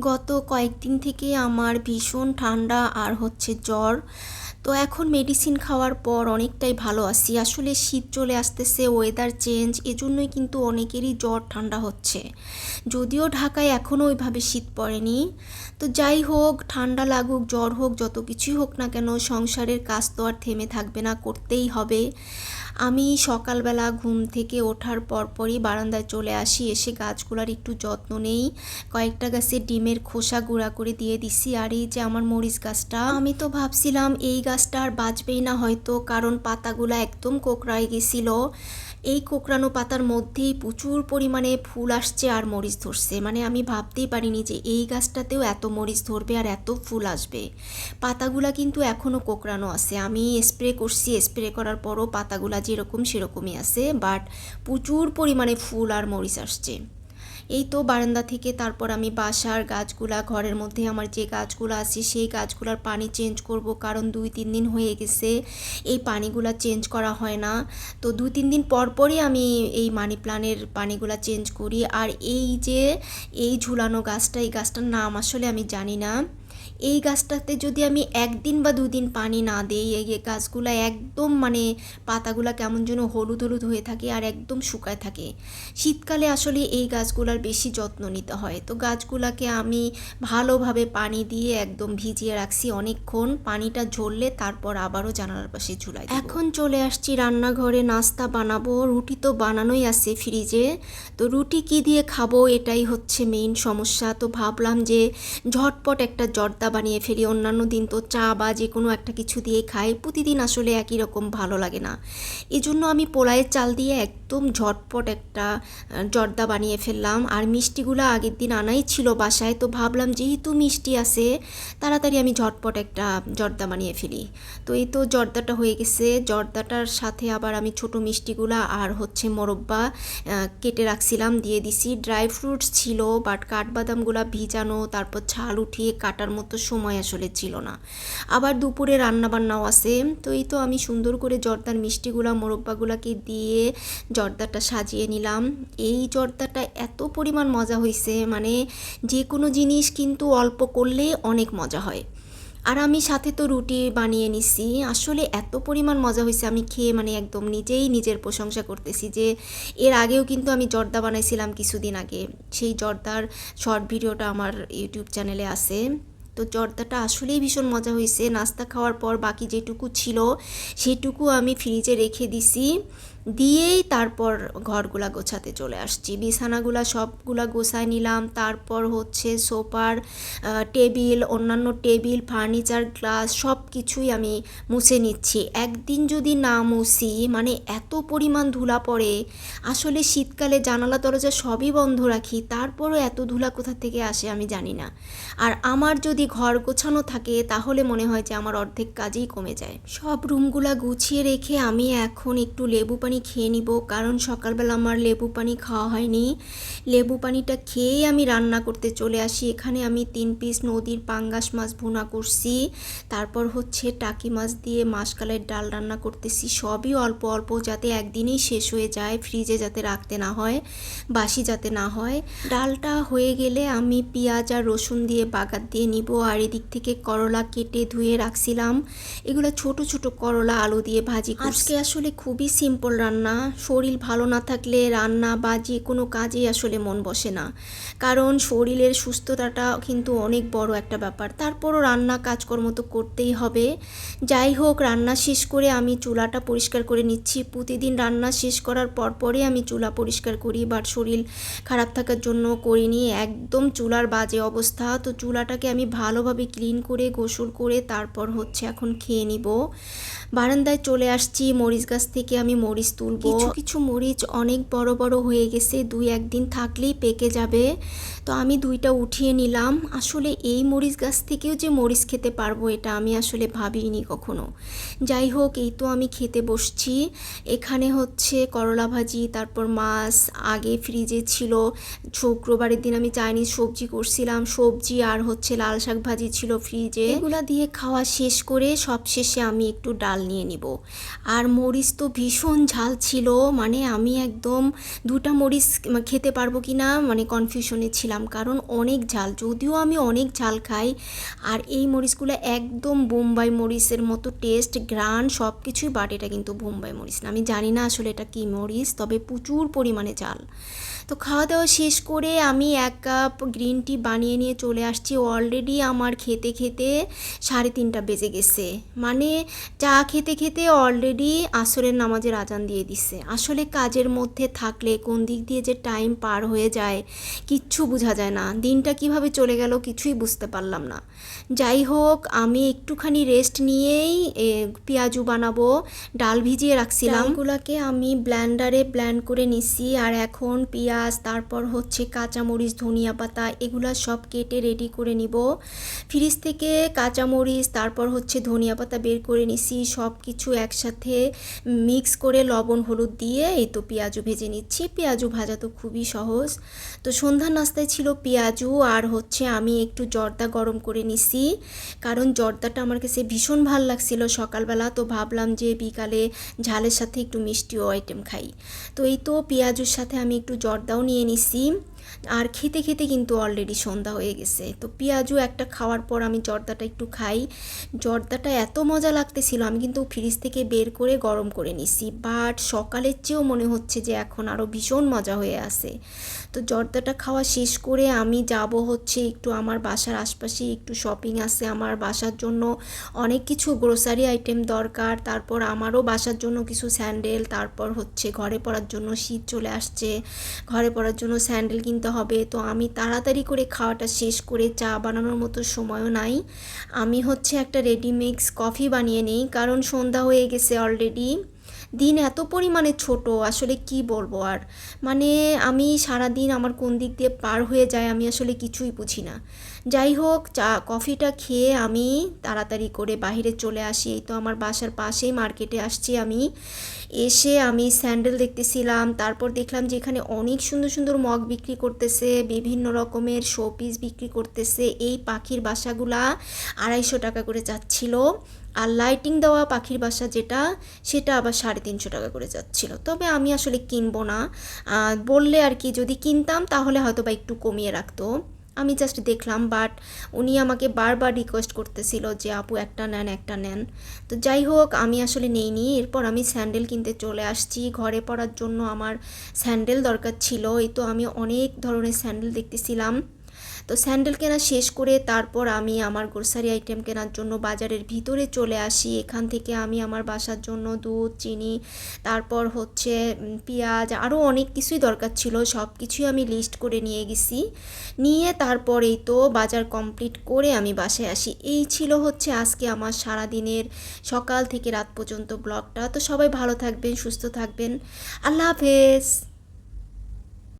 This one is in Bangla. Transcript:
গত কয়েকদিন থেকে আমার ভীষণ ঠান্ডা আর হচ্ছে জ্বর। তো এখন মেডিসিন খাওয়ার পর অনেকটাই ভালো আছি। আসলে শীত চলে আসতেছে ওয়েদার চেঞ্জ এজন্যই কিন্তু অনেকেরই জ্বর ঠান্ডা হচ্ছে। যদিও ঢাকায় এখনও ওইভাবে শীত পড়েনি। তো যাই হোক, ঠান্ডা লাগুক, জ্বর হোক, যত কিছুই হোক না কেন, সংসারের কাজ তো আর থেমে থাকবে না, করতেই হবে। আমি সকালবেলা ঘুম থেকে ওঠার পরপরই বারান্দায় চলে আসি, এসে গাছগুলার একটু যত্ন নেই। কয়েকটা গাছে ডিমের খোসা গুঁড়া করে দিয়ে দিছি, আর এই যে আমার মরিচ গাছটা, আমি তো ভাবছিলাম এই গাছটা আর বাঁচবেই না হয়তো, কারণ পাতাগুলো একদম কোকড়ায় গেছিল। এই কোকড়ানো পাতার মধ্যেই প্রচুর পরিমাণে ফুল আসছে আর মরিচ ধরছে। মানে আমি ভাবতেই পারিনি যে এই গাছটাতেও এত মরিচ ধরবে আর এত ফুল আসবে। পাতাগুলা কিন্তু এখনও কোকড়ানো আছে। আমি স্প্রে করছি, স্প্রে করার পরও পাতাগুলা যেরকম সেরকমই আছে, বাট প্রচুর পরিমাণে ফুল আর মরিচ আসছে। এই তো বারান্দা থেকে তারপর আমি বাসার গাছগুলা, ঘরের মধ্যে আমার যে গাছগুলো আছে সেই গাছগুলার পানি চেঞ্জ করব কারণ দুই, তিন দিন হয়ে গেছে। এই পানিগুলা চেঞ্জ করা হয় না। তো দুই, তিন দিন পর পরই আমি এই মানি প্লান্টের পানিগুলা চেঞ্জ করি। আর এই যে এই ঝুলানো গাছটা, এই গাছটার নাম আসলে আমি জানি না। এই গাছটাতে যদি আমি একদিন বা দুদিন পানি না দিই, এই গাছগুলো একদম মানে পাতাগুলো কেমন যেন হলুদ হলুদ হয়ে থাকে আর একদম শুকায় থাকে। শীতকালে আসলে এই গাছগুলার বেশি যত্ন নিতে হয়। তো গাছগুলাকে আমি ভালোভাবে পানি দিয়ে একদম ভিজিয়ে রাখছি অনেকক্ষণ। পানিটা ঝরলে তারপর আবারও জানালার পাশে ঝুলাই এখন চলে আসছি রান্নাঘরে নাস্তা বানাবো। রুটি তো বানানোই আছে ফ্রিজে। তো রুটি কি দিয়ে খাব এটাই হচ্ছে মেইন সমস্যা। তো ভাবলাম যে ঝটপট একটা জর্দা বানিয়ে ফেলি, অন্যান্য দিন তো চা বা যে কোনো একটা কিছু দিয়ে খাই, প্রতিদিন আসলে একই রকম ভালো লাগে না। এই জন্য আমি পোলায়ের চাল দিয়ে একদম ঝটপট একটা জর্দা বানিয়ে ফেললাম। আর মিষ্টিগুলো আগের দিন আনাই ছিল বাসায়, তো ভাবলাম যেহেতু মিষ্টি আছে, তাড়াতাড়ি আমি ঝটপট একটা জর্দা বানিয়ে ফেলি। তো এই তো জর্দাটা হয়ে গেছে। জর্দাটার সাথে আবার আমি ছোট মিষ্টিগুলা আর হচ্ছে মোরব্বা কেটে রাখছিলাম, দিয়ে দিছি। ড্রাই ফ্রুটস ছিল, বাট কাঠবাদামগুলা ভিজানো, তারপর ছাল উঠিয়ে কাটার মতো সময় আসলে ছিল না। আবার দুপুরে রান্না বান্নাও আছে। তো এই তো আমি সুন্দর করে জর্দার মিষ্টিগুলা মোরব্বাগুলাকে দিয়ে জর্দাটা সাজিয়ে নিলাম। এই জর্দাটা এত পরিমাণ মজা হয়েছে মানে যে কোনো জিনিস কিন্তু অল্প করলে অনেক মজা হয়। আর আমি সাথে তো রুটি বানিয়ে নিছি। আসলে এত পরিমাণ মজা হয়েছে আমি খেয়ে মানে একদম নিজেই নিজের প্রশংসা করতেছি যে এর আগেও কিন্তু আমি জর্দা বানাইছিলাম কিছুদিন আগে। সেই জর্দার শর্ট ভিডিওটা আমার ইউটিউব চ্যানেলে আছে। তো জর্দাটা আসলেই ভীষণ মজা হয়েছে। নাস্তা খাওয়ার পর বাকি যেটুকু ছিল, সেটুকু আমি ফ্রিজে রেখে দিছি। দিয়েই তারপর ঘরগুলা গোছাতে চলে আসছি। বিছানাগুলা সবগুলা গোছায় নিলাম। তারপর হচ্ছে সোফার টেবিল, অন্যান্য টেবিল, ফার্নিচার, গ্লাস সব কিছুই আমি মুছে নিচ্ছি। একদিন যদি না মুছি মানে এত পরিমাণ ধুলা পড়ে, আসলে শীতকালে জানালা, দরজা সবই বন্ধ রাখি, তারপরও এত ধুলা কোথা থেকে আসে আমি জানি না। আর আমার যদি ঘর গোছানো থাকে, তাহলে মনে হয় যে আমার অর্ধেক কাজই কমে যায়। সব রুমগুলা গুছিয়ে রেখে আমি এখন একটু লেবু পানি খেয়ে নিব কারণ সকালবেলা আমার লেবু পানি খাওয়া হয়নি। লেবু পানিটা খেয়েই আমি রান্না করতে চলে আসি। এখানে আমি তিন পিস নদীর পাঙ্গাস মাছ ভুনা করছি। তারপর হচ্ছে টাকি মাছ দিয়ে মাসকালের ডাল রান্না করতেছি। সবই অল্প অল্প যাতে একদিনেই শেষ হয়ে যায় ফ্রিজে যাতে রাখতে না হয় বাসি যাতে না হয়। ডালটা হয়ে গেলে আমি পেঁয়াজ আর রসুন দিয়ে বাগার দিয়ে নিব। আর এদিক থেকে করলা কেটে ধুয়ে রাখছিলাম। এগুলো ছোট ছোট করলা আলু দিয়ে ভাজি আজকে আসলে খুবই সিম্পল রান্না। শরীর ভালো না থাকলে রান্না বা যে কোনো কাজেই আসলে মন বসে না। কারণ শরীরের সুস্থতাটা কিন্তু অনেক বড় একটা ব্যাপার। তারপরও রান্না কাজকর্ম তো করতেই হবে। যাই হোক, রান্না শেষ করে আমি চুলাটা পরিষ্কার করে নিচ্ছি। প্রতিদিন রান্না শেষ করার পর পরে আমি চুলা পরিষ্কার করি বাট শরীর খারাপ থাকার জন্য করিনি। একদম চুলার বাজে অবস্থা। তো চুলাটাকে আমি ভালোভাবে ক্লিন করে, গোসল করে তারপর হচ্ছে এখন খেয়ে নিব। বারান্দায় চলে আসছি। মরিচ গাছ থেকে আমি মরিচ তুলবো। কিছু কিছু মরিচ অনেক বড় বড় হয়ে গেছে, দুই একদিন থাকলেই পেকে যাবে। তো আমি দুইটা উঠিয়ে নিলাম। আসলে এই মরিচ গাছ থেকেও যে মরিচ খেতে পারব এটা আমি আসলে ভাবিনি কখনো। যাই হোক, এই তো আমি খেতে বসছি। এখানে হচ্ছে করলা ভাজি, তারপর মাছ, আগে ফ্রিজে ছিল। শুক্রবারের দিন আমি চাইনিজ সবজি করছিলাম। সবজি আর হচ্ছে লাল শাক ভাজি ছিল ফ্রিজে। এগুলা দিয়ে খাওয়া শেষ করে সব শেষে আমি একটু ডাল নিয়ে নিব। আর মরিচ তো ভীষণ ঝাল ছিল মানে আমি একদম দুটা মরিচ খেতে পারব কি না মানে কনফিউশনে ছিলাম। কারণ অনেক ঝাল, যদিও আমি অনেক ঝাল খাই, আর এই মরিচগুলো একদম বোম্বাই মরিচের মতো টেস্ট গ্রান সব কিছুই বাট এটা কিন্তু বোম্বাই মরিচ না। আমি জানি না আসলে এটা কী মরিচ, তবে প্রচুর পরিমাণে ঝাল। তো খাওয়া দাওয়া শেষ করে আমি এক কাপ গ্রিন টি বানিয়ে নিয়ে চলে আসছি। অলরেডি আমার খেতে খেতে সাড়ে তিনটা বেজে গেছে। মানে চা খেতে খেতে অলরেডি আসরের নামাজের আজান দিয়ে দিছে। আসলে কাজের মধ্যে থাকলে কোন দিক দিয়ে যে টাইম পার হয়ে যায় কিচ্ছু বোঝা যায় না। দিনটা কীভাবে চলে গেল কিছুই বুঝতে পারলাম না। যাই হোক, আমি একটুখানি রেস্ট নিয়েই পেঁয়াজু বানাবো, ডাল ভিজিয়ে রাখছিলাম। ডালগুলোকে আমি ব্ল্যান্ডারে ব্ল্যান্ড করে নিছি আর এখন পেঁয়াজ, তারপর হচ্ছে কাঁচামরিচ, ধনিয়া পাতা, এগুলা সব কেটে রেডি করে নিব। ফ্রিজ থেকে কাঁচামরিচ, তারপর হচ্ছে ধনিয়া পাতা বের করে নিছি সব কিছু একসাথে মিক্স করে লবণ, হলুদ দিয়ে এই তো পেঁয়াজু ভেজে নিচ্ছি। পেঁয়াজু ভাজা তো খুবই সহজ। তো সন্ধ্যা নাস্তায় ছিল পেঁয়াজু আর হচ্ছে আমি একটু জর্দা গরম করে নিছি। কারণ জর্দাটা আমার কাছে ভীষণ ভালো লাগছিল সকালবেলা, তো ভাবলাম যে বিকালে ঝালের সাথে একটু মিষ্টিও আইটেম খাই। তো এই তো পেঁয়াজুর সাথে আমি একটু জর্দাও নিয়ে নিছি। আর খেতে খেতে কিন্তু অলরেডি সন্ধ্যা হয়ে গেছে। তো পেঁয়াজু একটা খাওয়ার পর আমি জর্দাটা একটু খাই। জর্দাটা এত মজা লাগতেছিল, আমি কিন্তু ফ্রিজ থেকে বের করে গরম করে নিছি। বাট সকালের চেয়েও মনে হচ্ছে যে এখন আরও ভীষণ মজা হয়ে আছে। তো জর্দাটা খাওয়া শেষ করে আমি যাব হচ্ছে একটু আমার বাসার আশপাশে, একটু শপিং আছে আমার বাসার জন্য। অনেক কিছু গ্রোসারি আইটেম দরকার, তারপর আমারও বাসার জন্য কিছু স্যান্ডেল তারপর হচ্ছে ঘরে পড়ার জন্য শীত চলে আসছে। ঘরে পড়ার জন্য স্যান্ডেল কিনতে হবে। তো আমি তাড়াতাড়ি করে খাওয়াটা শেষ করে চা বানানোর মতো সময়ও নাই। আমি হচ্ছে একটা রেডিমিক্স কফি বানিয়ে নিই, কারণ সন্ধ্যা হয়ে গেছে অলরেডি দিন এত পরিমাণে ছোট, আসলে কি বলব আর? মানে আমি সারা দিন আমার কোন দিক দিয়ে পার হয়ে যায় আমি আসলে কিছুই বুঝি না। যাই হোক, চা, কফিটা খেয়ে আমি তাড়াতাড়ি করে বাইরে চলে আসি। এই তো আমার বাসার পাশেই মার্কেটে আসছি আমি। এসে আমি স্যান্ডেল দেখতেছিলাম, তারপর দেখলাম যে এখানে অনেক সুন্দর সুন্দর মগ বিক্রি করতেছে, বিভিন্ন রকমের শোপিস বিক্রি করতেছে। এই পাখির বাসাগুলা আড়াইশো টাকা করে যাচ্ছিল। আর লাইটিং দেওয়া পাখির বাসা যেটা, সেটা আবার সাড়ে তিনশো টাকা করে যাচ্ছিল। তবে আমি আসলে কিনবো না। বললে আর কি, যদি কিনতাম তাহলে হয়তো বা একটু কমিয়ে রাখতো। আমি জাস্ট দেখলাম বাট উনি আমাকে বারবার রিকোয়েস্ট করতেছিল যে, আপু, একটা নেন একটা নেন। তো যাই হোক, আমি আসলে নেইনি। এরপর আমি স্যান্ডেল কিনতে চলে আসছি। ঘরে পড়ার জন্য আমার স্যান্ডেল দরকার ছিল। এই তো আমি অনেক ধরনের স্যান্ডেল দেখতেছিলাম। তো স্যান্ডেল কেনা শেষ করে তারপর আমি আমার গ্রোসারি আইটেম কেনার জন্য বাজারের ভিতরে চলে আসি। এখান থেকে আমি আমার বাসার জন্য দুধ, চিনি, তারপর হচ্ছে পেঁয়াজ আরও অনেক কিছুই দরকার ছিল। সব কিছুই আমি লিস্ট করে নিয়ে গেছি। নিয়ে তারপরেই তো বাজার কমপ্লিট করে আমি বাসায় আসি। এই ছিল হচ্ছে আজকে আমার সারা দিনের সকাল থেকে রাত পর্যন্ত ব্লগটা তো সবাই ভালো থাকবেন, সুস্থ থাকবেন। আল্লাহ হাফেজ।